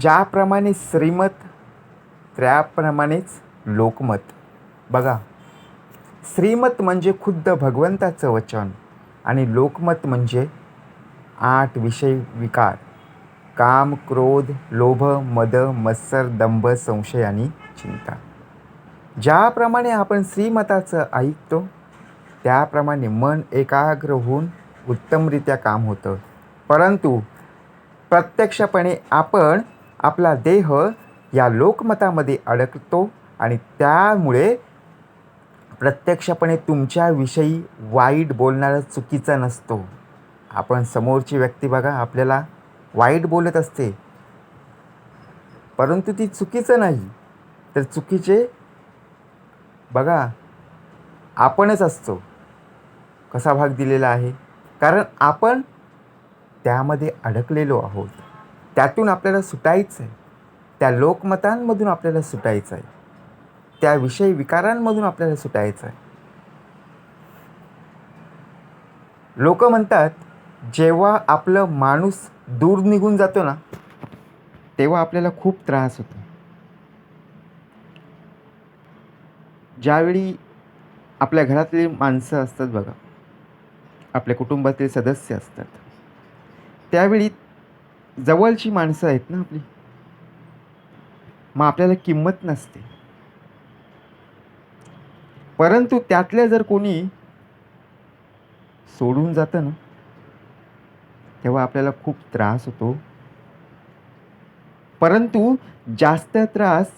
ज्याप्रमाणे श्रीमत त्याप्रमाणेच लोकमत. बघा श्रीमत म्हणजे खुद्द भगवंताचं वचन आणि लोकमत म्हणजे आठ विषय विकार. काम क्रोध लोभ मद मत्सर दंभ संशय आणि चिंता. ज्याप्रमाणे आपण श्रीमताचं ऐकतो त्याप्रमाणे मन एकाग्र होऊन उत्तमरित्या काम होतं. परंतु प्रत्यक्षपणे आपण आपला देह या लोकमतामध्ये अडकतो आणि त्यामुळे प्रत्यक्षपणे तुमच्याविषयी वाईट बोलणारा चुकीचा नसतो. आपण समोरची व्यक्ती बघा आपल्याला वाईट बोलत असते. परंतु ती चुकीचं नाही. तर चुकीचे बघा आपणच असतो. कसा भाग दिलेला आहे? कारण आपण त्यामध्ये अडकलेलो आहोत. त्यातून आपल्याला सुटायचं आहे त्या लोकमतांमधून आपल्याला सुटायचं आहे त्या विषय विकारांमधून आपल्याला सुटायचं आहे लोक म्हणतात जेव्हा आपलं माणूस दूर निघून जातो ना तेव्हा आपल्याला खूप त्रास होतो. ज्यावेळी आपल्या घरातली माणसं असतात बघा आपल्या कुटुंबातील सदस्य असतात त्यावेळी जवळची माणसं आहेत ना आपली? मग आपल्याला किंमत नसते. परंतु त्यातल्या जर कोणी सोडून जातं ना तेव्हा आपल्याला खूप त्रास होतो. परंतु जास्त त्रास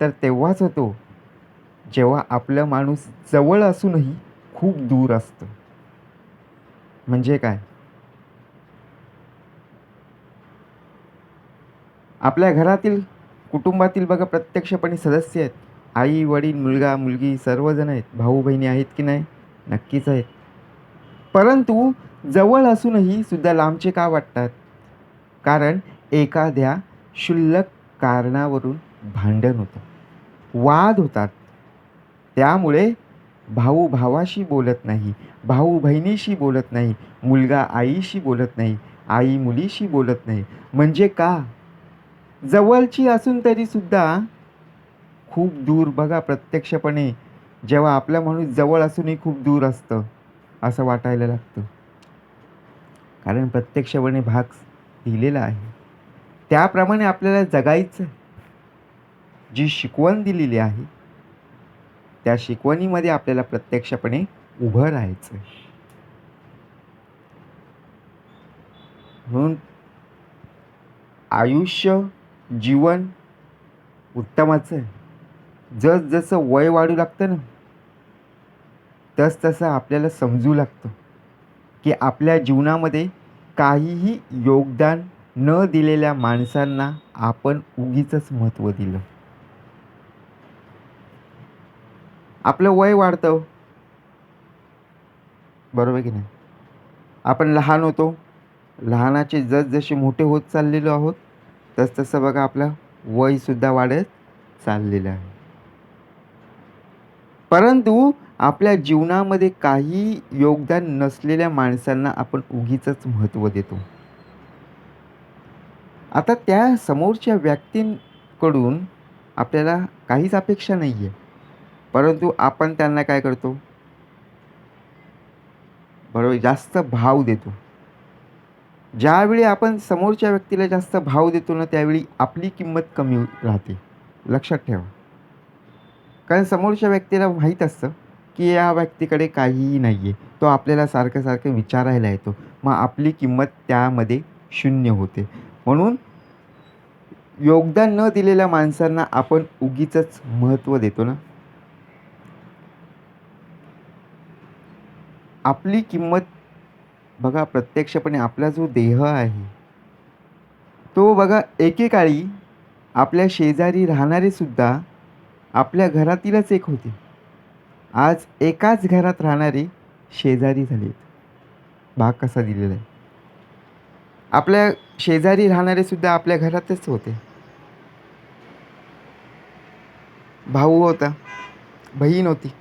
तर तेव्हाच होतो जेव्हा आपलं माणूस जवळ असूनही खूप दूर असतं. म्हणजे काय? आपल्या घरातील कुटुंबातील बघा प्रत्यक्षपणे सदस्य आहेत. आई वडील मुलगा मुलगी सर्वजण आहेत. भाऊ बहिणी आहेत की नाही? नक्कीच आहेत. परंतु जवळ असूनही सुद्धा लांबचे का वाटतात? कारण एखाद्या क्षुल्लक कारणावरून भांडण होतं. वाद होतात. त्यामुळे भाऊ भावाशी बोलत नाही भाऊ बहिणीशी बोलत नाही मुलगा आईशी बोलत नाही आई मुलीशी बोलत नाही. म्हणजे का? जवळची असून तरीसुद्धा खूप दूर बघा प्रत्यक्षपणे. जेव्हा आपला माणूस जवळ असूनही खूप दूर असतं असं वाटायला लागतं. कारण प्रत्यक्षपणे भाग दिलेला आहे. त्याप्रमाणे आपल्याला जगायचं जी शिकवण दिलेली आहे त्या शिकवणीमध्ये आपल्याला प्रत्यक्षपणे उभं राहायचं म्हणून आयुष्य जीवन उत्तमाचं आहे. जस जसं वय वाढू लागतं ना तस तसं आपल्याला समजू लागतं की आपल्या जीवनामध्ये काहीही योगदान न दिलेल्या माणसांना आपण उगीचंच महत्त्व दिलं. आपलं वय वाढतं. बरोबर की नाही? आपण लहान होतो. लहानाचे जसजसे मोठे होत चाललेलो आहोत तसतसं बघा आपलं वयसुद्धा वाढत चाललेलं आहे. परंतु आपल्या जीवनामध्ये काही योगदान नसलेल्या माणसांना आपण उगीचंच महत्त्व देतो. आता त्या समोरच्या व्यक्तींकडून आपल्याला काहीच अपेक्षा नाही आहे परंतु आपण त्यांना काय करतो? बरोबर जास्त भाव देतो. ज्यावेळी आपण समोरच्या व्यक्तीला जास्त भाव देतो ना त्यावेळी आपली किंमत कमी राहते. लक्षात ठेवा. कारण समोरच्या व्यक्तीला माहीत असतं की या व्यक्तीकडे काहीही नाही आहे तो आपल्याला सारखं सारखं विचारायला येतो. मग आपली किंमत त्यामध्ये शून्य होते. म्हणून योगदान न दिलेल्या माणसांना आपण उगीचंच महत्त्व देतो ना. आपली किंमत बघा प्रत्यक्षपणे आपला जो देह आहे तो बघा एकेकाळी आपल्या शेजारी राहणारेसुद्धा आपल्या घरातीलच एक होते. आज एकाच घरात राहणारे शेजारी झालेत भाग कसा दिलेला आहे? आपल्या शेजारी राहणारेसुद्धा आपल्या घरातच होते. भाऊ होता बहीण होती.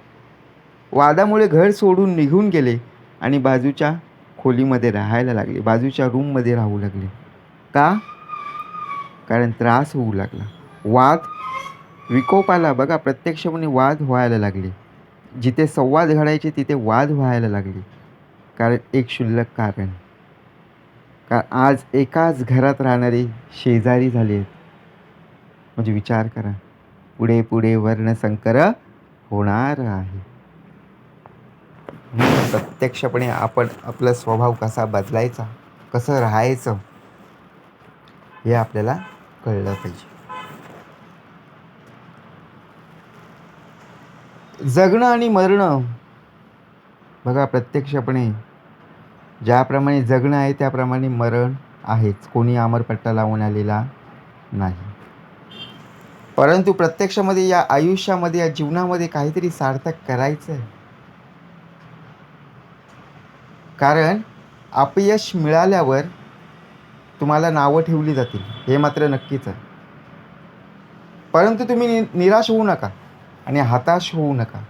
वादामुळे घर सोडून निघून गेले आणि बाजूच्या खोलीमध्ये राहायला लागले. बाजूच्या रूममध्ये राहू लागले. का? कारण त्रास होऊ लागला. वाद विकोपाला बघा प्रत्यक्षपणे वाद व्हायला लागले. जिथे संवाद घडायचे तिथे वाद व्हायला लागले. कारण एक क्षुल्लक कारण. का आज एकाच घरात राहणारे शेजारी झाले आहेत. म्हणजे विचार करा. पुढे पुढे वर्णसंकर होणार आहे. प्रत्यक्षपणे आपण आपला स्वभाव कसा बदलायचा कसं राहायचं हे आपल्याला कळलं पाहिजे. जगणं आणि मरणं बघा प्रत्यक्षपणे ज्याप्रमाणे जगणं आहे त्याप्रमाणे मरण आहेच. कोणी अमरपट्टा लावून आलेला नाही. परंतु प्रत्यक्षामध्ये या आयुष्यामध्ये या जीवनामध्ये काहीतरी सार्थक करायचं आहे कारण अपयश मिळाल्यावर तुम्हाला नावं ठेवली जातील. हे मात्र नक्कीच आहे. परंतु तुम्ही नि निराश होऊ नका आणि हताश होऊ नका.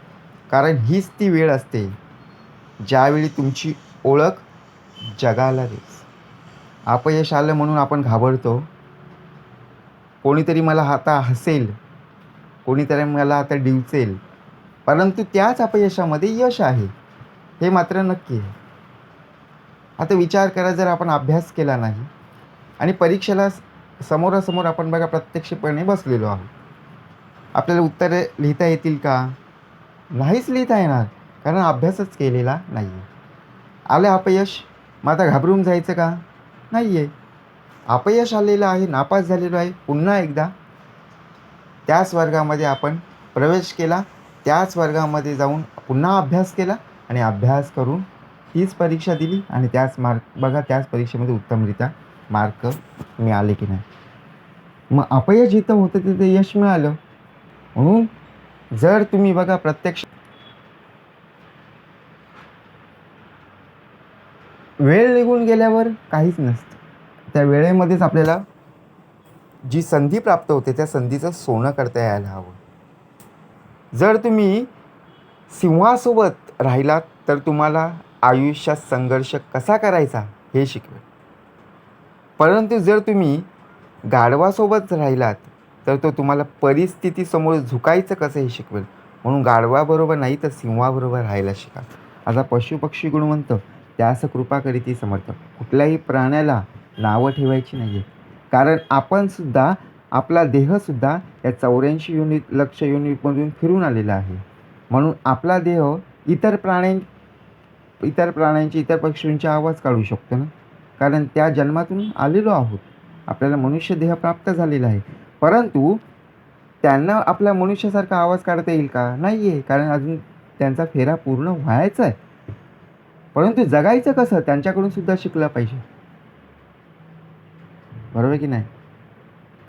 कारण हीच ती वेळ असते ज्यावेळी तुमची ओळख जगाला देस अपयश आलं म्हणून आपण घाबरतो. कोणीतरी मला आता हसेल. कोणीतरी मला आता डिवचेल. परंतु त्याच अपयशामध्ये यश आहे. हे मात्र नक्की आहे. आता विचार करा जर आपण अभ्यास केला नाही आणि परीक्षेला समोरासमोर आपण बघा प्रत्यक्षपणे बसलेलो आहोत. आपल्याला उत्तरे लिहिता येतील का? नाहीच लिहिता येणार कारण अभ्यासच केलेला नाही आहे आलं अपयश? मग आता घाबरून जायचं का? नाही आहे अपयश आलेलं आहे नापास झालेलो आहे पुन्हा एकदा. त्याच वर्गामध्ये आपण प्रवेश केला त्याच वर्गामध्ये जाऊन पुन्हा अभ्यास केला आणि अभ्यास करून तीच परीक्षा दिली आणि त्याच मार्क बघा त्याच परीक्षेमध्ये उत्तमरित्या मार्क मिळाले की नाही. मग अपयश जिथं होतं तिथे यश मिळालं. म्हणून जर तुम्ही बघा प्रत्यक्ष वेळ निघून गेल्यावर काहीच नसतं. त्या वेळेमध्येच आपल्याला जी संधी प्राप्त होते त्या संधीचं सोनं करता यायला हवं. जर तुम्ही सिंहासोबत राहिलात तर तुम्हाला आयुष्यात संघर्ष कसा करायचा हे शिकवेल परंतु जर तुम्ही गाढवासोबत राहिलात तर तो तुम्हाला परिस्थितीसमोर झुकायचं कसं हे शिकवेल? म्हणून गाढवाबरोबर नाही तर सिंहाबरोबर राहायला शिका. आता पशुपक्षी गुणवंत त्यास कृपा करीती समर्थ. कुठल्याही प्राण्याला नावं ठेवायची नाही आहे कारण आपणसुद्धा आपला देहसुद्धा या चौऱ्याऐंशी युनिट लक्ष युनिटमधून फिरून आलेला आहे. म्हणून आपला देह इतर प्राण्यां इतर प्राण्यांचे इतर पक्षींचे आवाज काढू शकतो ना? कारण त्या जन्मातून आलेलो आहोत. आपल्याला मनुष्य देह प्राप्त झालेला आहे. परंतु त्यांना आपल्या मनुष्यासारखा आवाज काढता येईल का? नाही आहे कारण अजून त्यांचा फेरा पूर्ण व्हायचा आहे. परंतु जगायचं कसं? त्यांच्याकडून सुद्धा शिकलं पाहिजे. बरोबर की नाही?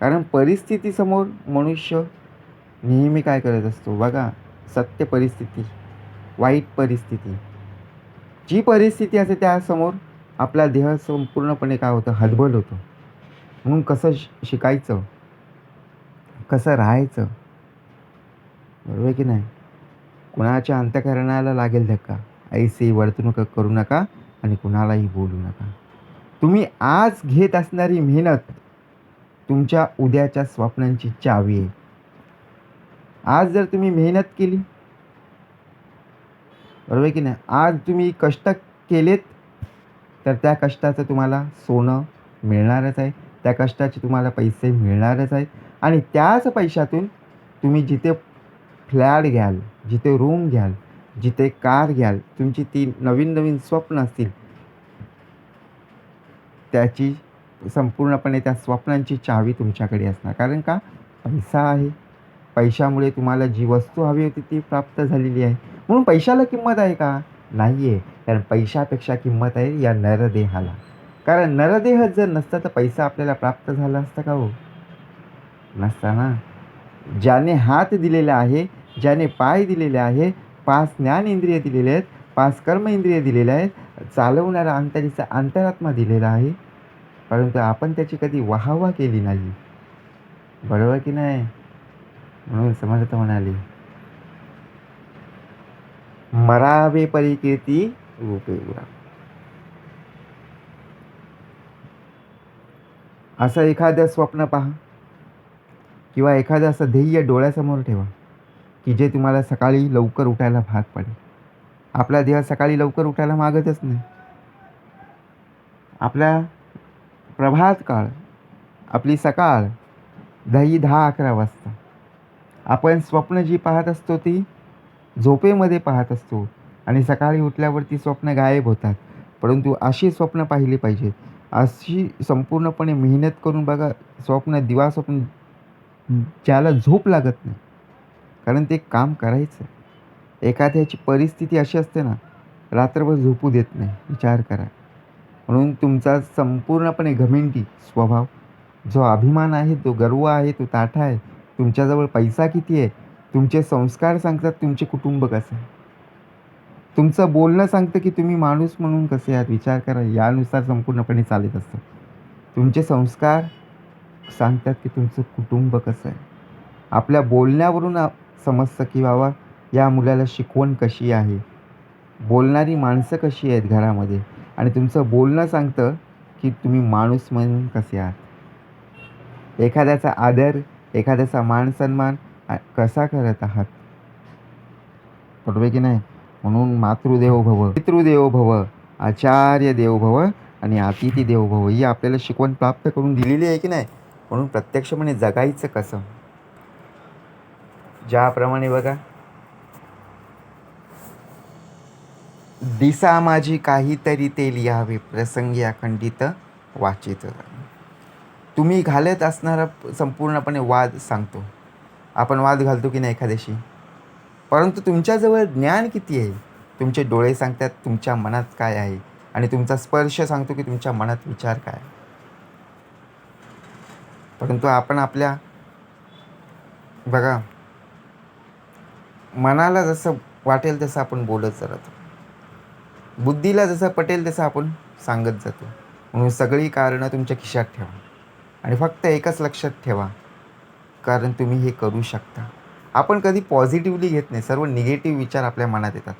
कारण परिस्थितीसमोर मनुष्य नेहमी काय करत असतो? बघा सत्य परिस्थिती वाईट परिस्थिती. जी परिस्थिती असते त्यासमोर आपला देह संपूर्णपणे काय होतं? हतबल होतो. म्हणून कसं शिकायचं? कसं राहायचं? बरोबर की नाही? कुणाच्या अंतकरणाला लागेल धक्का? ऐसे वर्तणूक करू नका आणि कुणालाही बोलू नका. तुम्ही आज घेत असणारी मेहनत तुमच्या उद्याच्या स्वप्नांची चावी आहे. आज जर तुम्ही मेहनत केली बरोबर की नाही? आज तुम्ही कष्ट केलेत तर त्या कष्टाचं तुम्हाला सोनं मिळणारच आहे. त्या कष्टाचे तुम्हाला पैसे मिळणारच आहेत. आणि त्याच पैशातून तुम्ही जिथे फ्लॅट घ्याल जिथे रूम घ्याल जिथे कार घ्याल तुमची ती नवीन नवीन स्वप्न असतील त्याची संपूर्णपणे त्या स्वप्नांची चावी तुमच्याकडे असणार. कारण का? पैसा आहे. पैशामुळे तुम्हाला जी वस्तू हवी होती ती प्राप्त झालेली आहे. म्हणून पैशाला किंमत आहे का? नाही आहे कारण पैशापेक्षा किंमत आहे या नरदेहाला. कारण नरदेह जर नसता तर पैसा आपल्याला प्राप्त झाला असता का हो? नसताना ज्याने हात दिलेला आहे ज्याने पाय दिलेले आहे पाच ज्ञान इंद्रिय दिलेले आहेत पाच कर्म इंद्रिय दिलेले आहेत चालवणारा अंतरीचा अंतरात्मा दिलेला आहे. परंतु आपण त्याची कधी वाहवा केली नाही. बरोबर की नाही? म्हणून समर्थ म्हणाले. मरावे परिकीर्ती रूपे उरा असं एखादं स्वप्न पहा किंवा एखादं असं ध्येय डोळ्यासमोर ठेवा की जे तुम्हाला सकाळी लवकर उठायला भाग पडेल. आपला देह सकाळी लवकर उठायला मागतच नाही. आपल्या प्रभात काळ आपली सकाळ दही दहा अकरा वाजता. आपण स्वप्न जी पाहत असतो ती झोपेमध्ये पाहत असतो आणि सकाळी उठल्यावरती स्वप्न गायब होतात. परंतु अशी स्वप्न पाहिली पाहिजे. अशी संपूर्णपणे मेहनत करून बघा स्वप्न दिवा स्वप्न ज्याला झोप लागत नाही. कारण ते काम करायचं. एखाद्याची परिस्थिती अशी असते ना रात्रभर झोपू देत नाही. विचार करा. म्हणून तुमचा संपूर्णपणे घमेंटी स्वभाव जो अभिमान आहे तो गर्व आहे तो ताठा आहे तुमच्याजवळ पैसा किती आहे तुमचे संस्कार सांगतात तुमचे कुटुंब कसं? आहे तुमचं बोलणं सांगतं की तुम्ही माणूस म्हणून कसे आहात? विचार करा यानुसार संपूर्णपणे चालत असतं. तुमचे संस्कार सांगतात की तुमचं कुटुंब कसं आहे? आपल्या बोलण्यावरून समजतं की बाबा या मुलाला शिकवण कशी आहे? बोलणारी माणसं कशी आहेत घरामध्ये? आणि तुमचं बोलणं सांगतं की तुम्ही माणूस म्हणून कसे आहात? एखाद्याचा आदर एखाद्याचा मान सन्मान आ- कसा करत आहात? बरोबर की नाही? म्हणून मातृदेव भव पितृदेव भव आचार्य देव भव आणि अतिथी देव भव ही आपल्याला शिकवण प्राप्त करून दिलेली आहे की नाही? म्हणून प्रत्यक्षपणे म्हणजे जगायचं कसं? ज्याप्रमाणे बघा. दिसा माझी काहीतरी ते लिहावे प्रसंगी अखंडित वाचित. तुम्ही घालत असणारा संपूर्णपणे वाद सांगतो. आपण वाद घालतो की नाही एखाद्याशी? परंतु तुमच्याजवळ ज्ञान किती आहे? तुमचे डोळे सांगतात तुमच्या मनात काय आहे? आणि तुमचा स्पर्श सांगतो की तुमच्या मनात विचार काय आहे. परंतु आपण आपल्या बघा मनाला जसं वाटेल तसं आपण बोलत जातो. बुद्धीला जसं पटेल तसं आपण सांगत जातो. म्हणून सगळी कारणं तुमच्या खिशात ठेवा. आणि फक्त एकच लक्षात ठेवा. कारण तुम्ही हे करू शकता. आपण कधी पॉझिटिव्हली घेत नाही. सर्व निगेटिव्ह विचार आपल्या मनात येतात.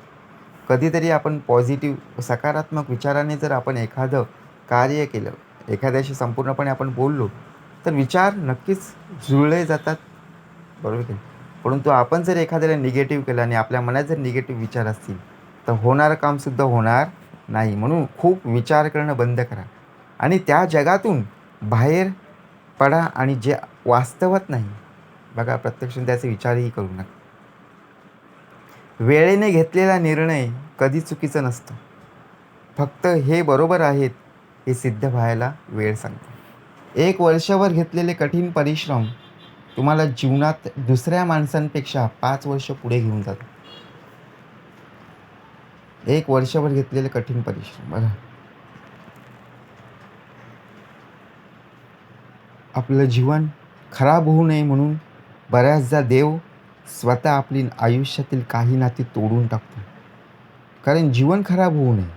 कधीतरी आपण पॉझिटिव्ह सकारात्मक विचाराने जर आपण एखादं कार्य केलं एखाद्याशी संपूर्णपणे आपण बोललो तर विचार नक्कीच जुळले जातात. बरोबर की परंतु आपण जर एखाद्याला निगेटिव्ह केलं आणि आपल्या मनात जर निगेटिव्ह विचार असतील तर होणारं कामसुद्धा होणार नाही. म्हणून खूप विचार करणं बंद करा. आणि त्या जगातून बाहेर पडा आणि जे वास्तवात नाही बघा प्रत्यक्ष त्याचे विचारही करू नका. वेळेने घेतलेला निर्णय कधी चुकीचं नसतं. फक्त हे बरोबर आहेत हे सिद्ध व्हायला वेळ सांगतो. एक वर्षभर घेतलेले कठीण परिश्रम तुम्हाला जीवनात दुसऱ्या माणसांपेक्षा पाच वर्ष पुढे घेऊन जातो एक वर्षभर घेतलेले कठीण परिश्रम बघा. आपलं जीवन खराब होऊ नये म्हणून बऱ्याचदा देव स्वतः आपली आयुष्यातील काही नाती तोडून टाकतो. कारण जीवन खराब होऊ नये.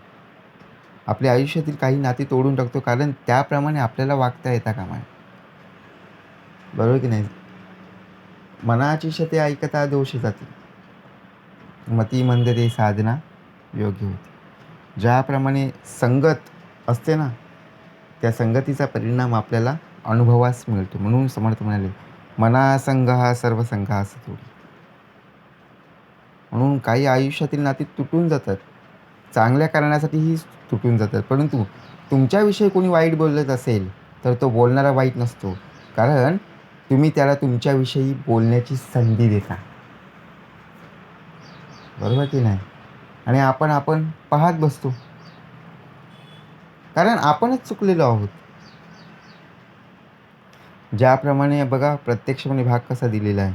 आपल्या आयुष्यातील काही नाती तोडून टाकतो कारण त्याप्रमाणे आपल्याला वागता येता कामा बरोबर की नाही? मनाची शते ऐकता दोष जाते मती मंद ते साधना योग्य होती. ज्याप्रमाणे संगत असते ना त्या संगतीचा परिणाम आपल्याला अनुभवास मिळतो म्हणून समर्थ म्हणाले मनासंग हा सर्व संघ हा म्हणून काही आयुष्यातील नाती तुटून जातात. चांगल्या कारणासाठीही तुटून जातात. परंतु तुमच्याविषयी कोणी वाईट बोलत असेल तर तो बोलणारा वाईट नसतो. कारण तुम्ही त्याला तुमच्याविषयी बोलण्याची संधी देता. बरोबर की नाही? आणि आपण आपण पाहत बसतो. कारण आपणच चुकलेलो आहोत. ज्याप्रमाणे बघा प्रत्यक्षपणे भाग कसा दिलेला आहे.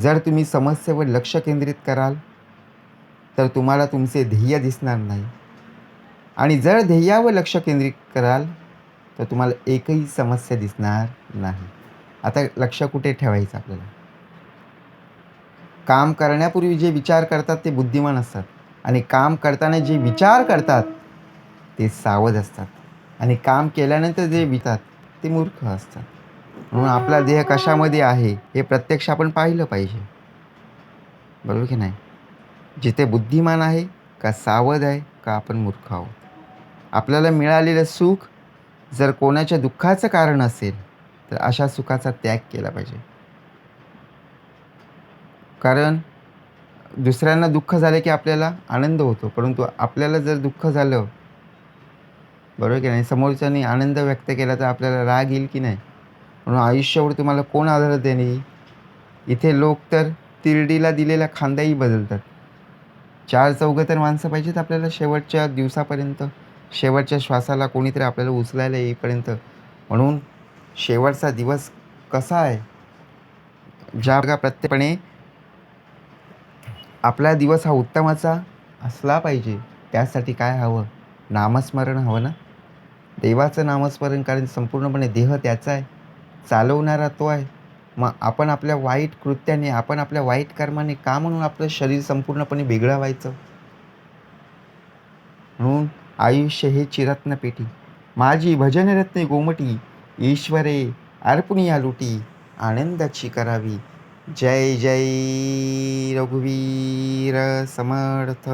जर तुम्ही समस्येवर लक्ष केंद्रित कराल तर तुम्हाला तुमचे ध्येय दिसणार नाही. आणि जर ध्येयावर लक्ष केंद्रित कराल तर तुम्हाला एकही समस्या दिसणार नाही. आता लक्ष कुठे ठेवायचं आपल्याला? काम करण्यापूर्वी जे विचार करतात ते बुद्धिमान असतात. आणि काम करताना जे विचार करतात ते सावध असतात. आणि काम केल्यानंतर जे विचार ते मूर्ख असतात. म्हणून आपला देह कशामध्ये आहे हे प्रत्यक्ष आपण पाहिलं पाहिजे. बरोबर की नाही? जिथे बुद्धिमान आहे का सावध आहे का आपण मूर्ख आहोत. आपल्याला मिळालेलं सुख जर कोणाच्या दुःखाचं कारण असेल तर अशा सुखाचा त्याग केला पाहिजे. कारण दुसऱ्यांना दुःख झालं की आपल्याला आनंद होतो परंतु आपल्याला जर दुःख झालं बरोबर की नाही? समोरच्यानी आनंद व्यक्त केला तर आपल्याला राग येईल की नाही? म्हणून आयुष्यावर तुम्हाला कोण आधार देणे? इथे लोक तर तिरडीला दिलेला खांदाही बदलतात. चार चौघं तर माणसं पाहिजेत आपल्याला शेवटच्या दिवसापर्यंत. शेवटच्या श्वासाला कोणीतरी आपल्याला उचलायला येईपर्यंत. म्हणून शेवटचा दिवस कसा आहे? ज्या प्रत्येकपणे आपला दिवस हा उत्तमाचा असला पाहिजे. त्यासाठी काय हवं? नामस्मरण हवं ना? देवाचं नामस्मरण कारण संपूर्णपणे देह त्याचा आहे. चालवणारा तो आहे. मग आपण आपल्या वाईट कृत्याने आपण आपल्या वाईट कर्माने का म्हणून आपलं शरीर संपूर्णपणे बिघडा व्हायचं म्हणून आयुष्य हे चिरत्न पेटी. माझी भजनरत्ने गोमटी ईश्वरे अर्पणी लुटी आनंदाची करावी. जय जय रघुवीर समर्थ.